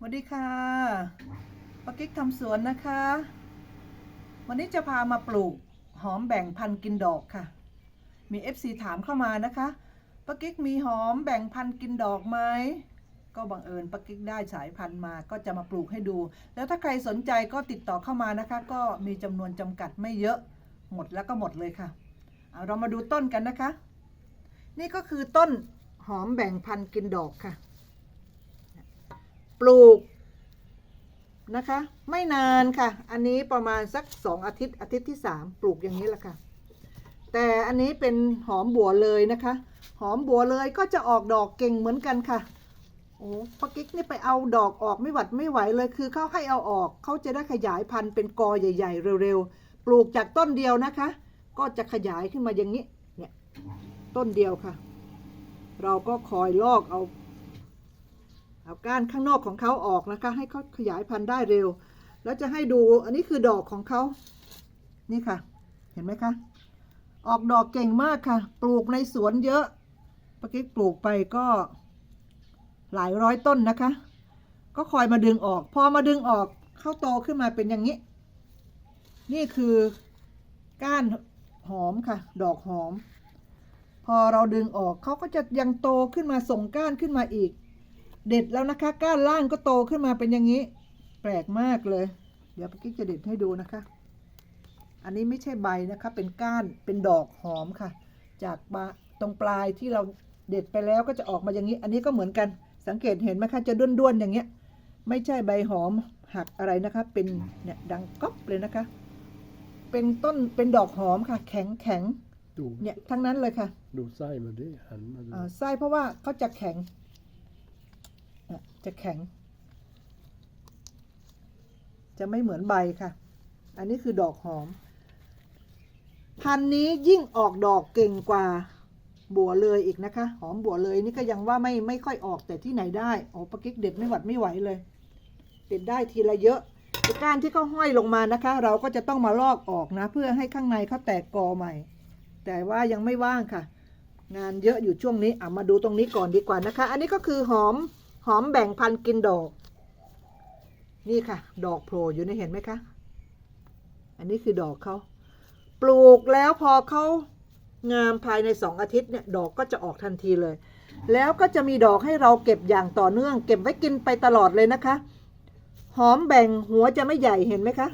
สวัสดีค่ะปากิ๊กทำสวนนะคะ วันนี้จะพามาปลูกหอมแบ่งพันกินดอกค่ะ มี FC ถามเข้ามานะคะปากิ๊กมีหอมแบ่งพันกินดอกไหม ก็บังเอิญปากิ๊กได้สายพันธุ์มาก็จะมาปลูกให้ดู แล้วถ้าใครสนใจก็ติดต่อเข้ามานะคะ ก็มีจำนวนจำกัดไม่เยอะหมดแล้วก็หมดเลยค่ะเอาเรามาดูต้นกันนะคะ นี่ก็คือต้นหอมแบ่งพันกินดอกค่ะ ปลูกนะคะ ไม่นานค่ะ อันนี้ประมาณสักสองอาทิตย์อาทิตย์ที่สามปลูกอย่างนี้แหละค่ะ แต่อันนี้เป็นหอมบัวเลยนะคะ หอมบัวเลยก็จะออกดอกเก่งเหมือนกันค่ะโอ้ปากิ๊กนี่ไปเอาดอกออกไม่หวัดไม่ไหวเลยคือเขาให้เอาออกเขาจะได้ขยายพันธุ์เป็นกอใหญ่ ๆ เร็วๆ ปลูกจากต้นเดียวนะคะ ก็จะขยายขึ้นมาอย่างนี้ เนี่ย ต้นเดียวค่ะ เราก็คอยลอกเอา เอาก้านข้างนอกของเขาออกนะคะ ให้เขาขยายพันธุ์ได้เร็ว แล้วจะให้ดูอันนี้คือดอกของเขานี่ค่ะ เห็นไหมคะ ออกดอกเก่งมากค่ะ ปลูกในสวนเยอะปกิ๊กปลูกไปก็หลายร้อยต้นนะคะ ก็คอยมาดึงออก พอมาดึงออกเข้าโตขึ้นมาเป็นอย่างนี้ นี่คือก้านหอมค่ะ ดอกหอม พอเราดึงออกเขาก็จะยังโตขึ้นมาส่งก้านขึ้นมาอีก เด็ดแล้วนะคะ ก้านล่างก็โตขึ้นมาเป็นอย่างนี้ แปลกมากเลย เดี๋ยวพี่กิ๊กจะเด็ดให้ดูนะคะ อันนี้ไม่ใช่ใบนะคะ เป็นก้านเป็นดอกหอมค่ะ จากบาตรงปลายที่เราเด็ดไปแล้วก็จะออกมาอย่างนี้ อันนี้ก็เหมือนกันสังเกตเห็นไหมคะจะด้วนๆอย่างเงี้ย ไม่ใช่ใบหอมหักอะไรนะคะ เป็นเนี่ยดังก๊อบเลยนะคะ เป็นต้นเป็นดอกหอมค่ะ แข็งแข็งดูๆเนี่ยทั้งนั้นเลยค่ะ ดูไส้มันดิหันมาดูอ่าไส้เพราะว่าเขาจะแข็งเนี่ย จะแข็ง จะไม่เหมือนใบค่ะ อันนี้คือดอกหอม พันนี้ยิ่งออกดอกเก่งกว่าบัวเลยอีกนะคะ หอมบัวเลยนี่ก็ยังว่าไม่ไม่ค่อยออกแต่ที่ไหนได้โอ้ปะกิ๊กเด็ดไม่หวัดไม่ไหวเลย เด็ดได้ทีละเยอะไอ้ก้านที่เขาห้อยลงมานะคะ เราก็จะต้องมาลอกออกนะ เพื่อให้ข้างในเขาแตกกอใหม่ แต่ว่ายังไม่ว่างค่ะ งานเยอะอยู่ช่วงนี้อะมาดูตรงนี้ก่อนดีกว่านะคะ อันนี้ก็คือหอม อมแบ่งพันกินดอก นี่ค่ะ ดอกโผล่อยู่ในเห็นไหมคะ อันนี้คือดอกเขาปลูกแล้วพอเขางามภายในสองอาทิตย์เนี่ยดอกก็จะออกทันทีเลย แล้วก็จะมีดอกให้เราเก็บอย่างต่อเนื่อง เก็บไว้กินไปตลอดเลยนะคะ หอมแบ่งหัวจะไม่ใหญ่เห็นไหมคะ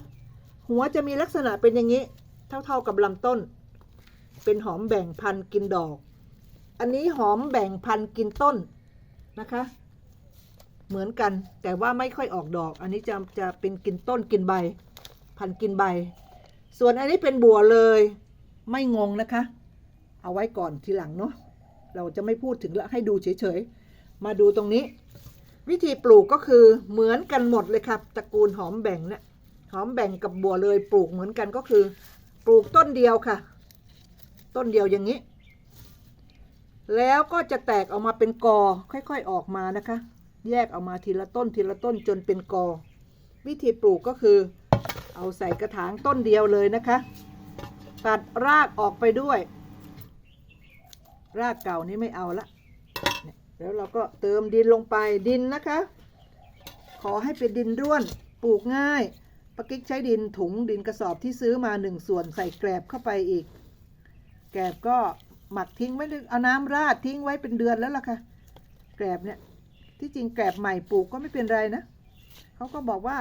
หัวจะมีลักษณะเป็นอย่างนี้ เท่าๆกับลำต้น เป็นหอมแบ่งพันกินดอก อันนี้หอมแบ่งพันกินต้นนะคะ เหมือนกัน แต่ว่าไม่ค่อยออกดอก อันนี้จะจะเป็นกินต้นกินใบ พันกินใบ ส่วนอันนี้เป็นบัวเลย ไม่งงนะคะ เอาไว้ก่อนทีหลังเนาะเราจะไม่พูดถึงละให้ดูเฉยๆ มาดูตรงนี้ วิธีปลูกก็คือเหมือนกันหมดเลยครับตระกูลหอมแบ่งเนี่ยหอมแบ่งกับบัวเลยปลูกเหมือนกันก็คือ ปลูกต้นเดียวค่ะ ต้นเดียวอย่างนี้ แล้วก็จะแตกออกมาเป็นกอค่อยๆออกมานะคะ แยกออกมาทีละต้นทีละต้นจนเป็นกอ วิธีปลูกก็คือ เอาใส่กระถางต้นเดียวเลยนะคะ ตัดรากออกไปด้วย รากเก่านี้ไม่เอาละแล้วเราก็เติมดินลงไปดินนะคะ ขอให้เป็นดินร่วนปลูกง่ายปะกิ๊กใช้ดินถุงดินกระสอบที่ซื้อมาหนึ่งส่วนใส่แกลบเข้าไปอีก แกลบก็หมักทิ้งไม่ได้เอาน้ำราดทิ้งไว้เป็นเดือนแล้วล่ะค่ะ แกลบเนี่ย ที่จริงแกลบใหม่ปลูกก็ไม่เป็นไรนะเขาก็บอกว่า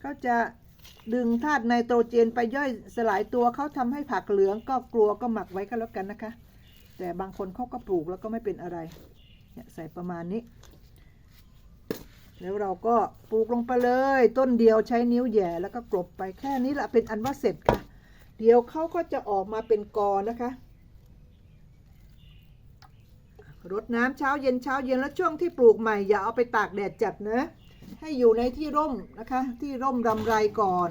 เขาจะดึงธาตุไนโตรเจนไปย่อยสลายตัวเขาทำให้ผักเหลืองก็กลัวก็หมักไว้ก็แล้วกันนะคะ แต่บางคนเขาก็ปลูกแล้วก็ไม่เป็นอะไรเนี่ยใส่ประมาณนี้ แล้วเราก็ปลูกลงไปเลย ต้นเดียวใช้นิ้วแย่แล้วก็กลบไปแค่นี้แหละเป็นอันว่าเสร็จค่ะ เดี๋ยวเขาก็จะออกมาเป็นกอนะคะ รดน้ำเช้าเย็นเช้าเย็นแล้วช่วงที่ปลูกใหม่อย่าเอาไปตากแดดจัดนะ ให้อยู่ในที่ร่มนะคะ ที่ร่มรำไรก่อน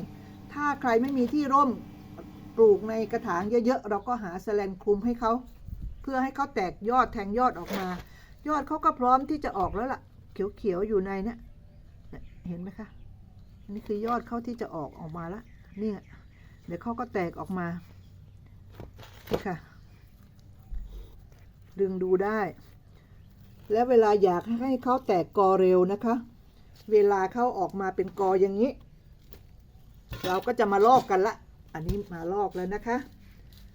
ถ้าใครไม่มีที่ร่มปลูกในกระถางเยอะๆเราก็หาแสลนคลุมให้เขาเพื่อให้เขาแตกยอดแทงยอดออกมา ยอดเขาก็พร้อมที่จะออกแล้วล่ะ เขียวๆอยู่ในเนี้ยเนี่ยเห็นไหมคะนนี้คือยอดเขาที่จะออกออกมาล้วนี่เดี๋ยวเขาก็แตกออกมานี่ค่ะ ดึงดูได้ แล้วเวลาอยากให้เขาแตกกอเร็วนะคะ เวลาเขาออกมาเป็นกออย่างนี้ เราก็จะมาลอกกันละ อันนี้มาลอกแล้วนะคะ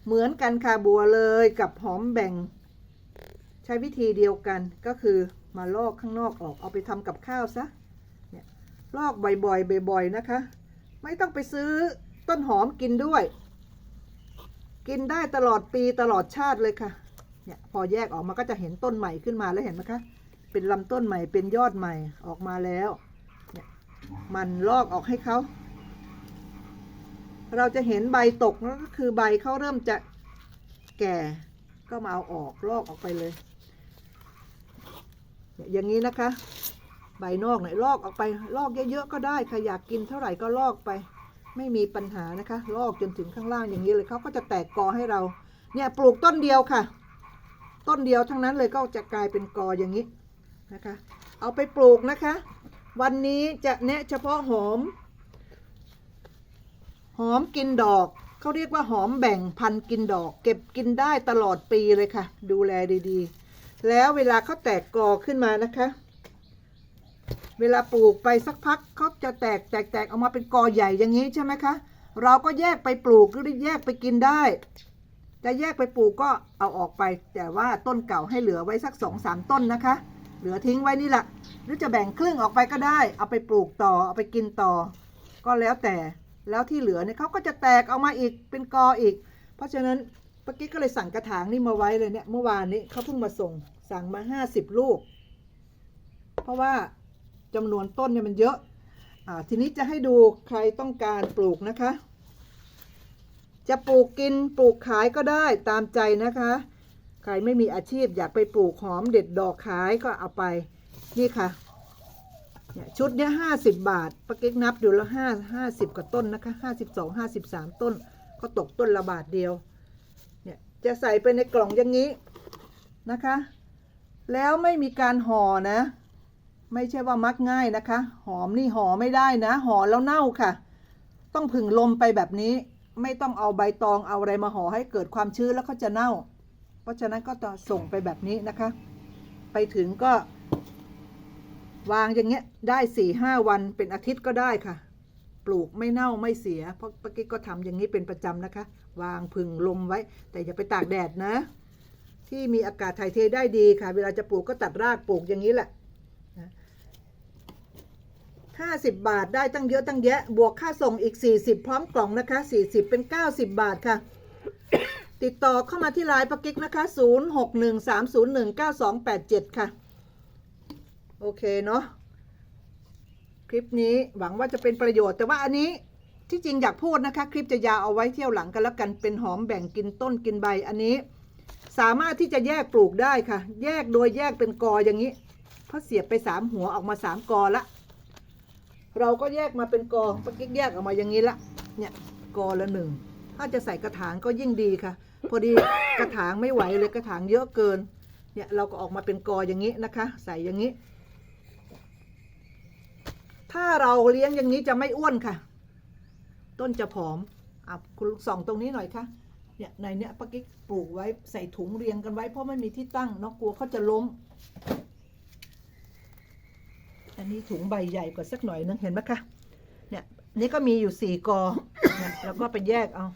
เหมือนกันค่ะบัวเลยกับหอมแบ่ง ใช้วิธีเดียวกันก็คือมาลอกข้างนอกออกเอาไปทำกับข้าวซะเนี่ยลอกบ่อยๆบ่อยๆนะคะ ไม่ต้องไปซื้อต้นหอมกินด้วย กินได้ตลอดปีตลอดชาติเลยค่ะ เนี่ยพอแยกออกมาก็จะเห็นต้นใหม่ขึ้นมาแล้วเห็นไหมคะ เป็นลำต้นใหม่เป็นยอดใหม่ออกมาแล้วเนี่ยมันลอกออกให้เขาเราจะเห็นใบตกนั่นก็คือใบเขาเริ่มจะแก่ก็มาเอาออกลอกออกไปเลยอย่างนี้นะคะ ใบนอกเนี่ยลอกออกไปลอกเยอะๆก็ได้ค่ะอยากกินเท่าไหร่ก็ลอกไป ไม่มีปัญหานะคะ ลอกจนถึงข้างล่างอย่างนี้เลยเขาก็จะแตกกอให้เรา เนี่ยปลูกต้นเดียวค่ะ ต้นเดียวทั้งนั้นเลยก็จะกลายเป็นกออย่างนี้นะคะ เอาไปปลูกนะคะ วันนี้จะแนะเฉพาะหอม หอมกินดอกเขาเรียกว่าหอมแบ่งพันกินดอก เก็บกินได้ตลอดปีเลยค่ะ ดูแลดีๆ แล้วเวลาเขาแตกกอขึ้นมานะคะ เวลาปลูกไปสักพักเขาจะแตกแตกแตกออกมาเป็นกอใหญ่อย่างนี้ใช่ไหมคะ เราก็แยกไปปลูกหรือแยกไปกินได้ จะแยกไปปลูกก็เอาออกไป แต่ว่าต้นเก่าให้เหลือไว้สักสองสามต้นนะคะ เหลือทิ้งไว้นี่แหละหรือจะแบ่งครึ่งออกไปก็ได้ เอาไปปลูกต่อเอาไปกินต่อ ก็แล้วแต่แล้วที่เหลือเนี่ยเขาก็จะแตกออกมาอีกเป็นกออีก เพราะฉะนั้นปกี้ก็เลยสั่งกระถางนี่มาไว้เลยเนี่ยเมื่อวานนี้เขาเพิ่งมาส่งสั่งมาห้าสิบลูก เพราะว่าจำนวนต้นเนี่ยมันเยอะอ่าทีนี้จะให้ดูใครต้องการปลูกนะคะ จะปลูกกินปลูกขายก็ได้ตามใจนะคะ ใครไม่มีอาชีพอยากไปปลูกหอมเด็ดดอกขายก็เอาไป นี่ค่ะเนี่ยชุดเนี้ยห้าสิบบาทปะกิ๊กนับดูแล้วห้าห้าสิบกว่าต้นนะคะห้าสิบสองห้าสิบสามต้น ก็ตกต้นละบาทเดียว เนี่ยจะใส่ไปในกล่องอย่างนี้นะคะ แล้วไม่มีการห่อนะ ไม่ใช่ว่ามักง่ายนะคะ หอมนี่ห่อไม่ได้นะห่อแล้วเน่าค่ะ ต้องผึ่งลมไปแบบนี้ ไม่ต้องเอาใบตองเอาอะไรมาห่อให้เกิดความชื้นแล้วเขาจะเน่า เพราะฉะนั้นก็ส่งไปแบบนี้นะคะ ไปถึงก็ วางอย่างเงี้ยได้สี่ห้าวันเป็นอาทิตย์ก็ได้ค่ะ ปลูกไม่เน่าไม่เสีย เพราะปกี้ก็ทำอย่างนี้เป็นประจำนะคะ วางผึ่งลมไว้ แต่อย่าไปตากแดดนะ ที่มีอากาศถ่ายเทได้ดีค่ะ เวลาจะปลูกก็ตัดรากปลูกอย่างนี้แหละ ห้าสิบบาทได้ตั้งเยอะตั้งแยะ บวกค่าส่งอีกสี่สิบพร้อมกล่องนะคะสี่สิบเป็นเก้าสิบบาทค่ะ ติดต่อเข้ามาที่ไลน์ปกิกนะคะศูนย์หกหนึ่งสามศูนย์หนึ่งเก้าสองแปดเจ็ดค่ะ โอเคเนาะคลิปนี้หวังว่าจะเป็นประโยชน์ แต่ว่าอันนี้ที่จริงอยากพูดนะคะ คลิปจะยาวเอาไว้เที่ยวหลังกันแล้วกันเป็นหอมแบ่งกินต้นกินใบอันนี้ สามารถที่จะแยกปลูกได้ค่ะ แยกโดยแยกเป็นกออย่างนี้เพราะเสียบไปสามหัวออกมาสามกอละ เราก็แยกมาเป็นกอปะกิ๊กแยกออกมาอย่างนี้ละเนี่ยกอละหนึ่งถ้าจะใส่กระถางก็ยิ่งดีค่ะ พอดีกระถางไม่ไหวเลยกระถางเยอะเกินเนี่ยเราก็ออกมาเป็นกออย่างนี้นะคะ ใส่อย่างนี้ ถ้าเราเลี้ยงอย่างนี้จะไม่อ้วนค่ะ ต้นจะผอมอะคุณส่องตรงนี้หน่อยค่ะเนี่ยในเนี้ยป้ากิ๊กปลูกไว้ใส่ถุงเรียงกันไว้เพราะไม่มีที่ตั้งเนาะกลัวเขาจะล้ม นนี้ถุงใบใหญ่กว่าสักหน่อยนึงเห็นไหมคะ เนี่ย นี่ก็มีอยู่สี่กอแล้วก็ไปแยกเอา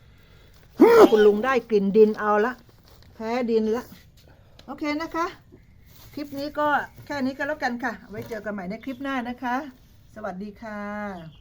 คุณลุงได้กลิ่นดินเอาละ แพ้ดินละ โอเคนะคะ คลิปนี้ก็แค่นี้ก็แล้วกันค่ะ ไว้เจอกันใหม่ในคลิปหน้านะคะ สวัสดีค่ะ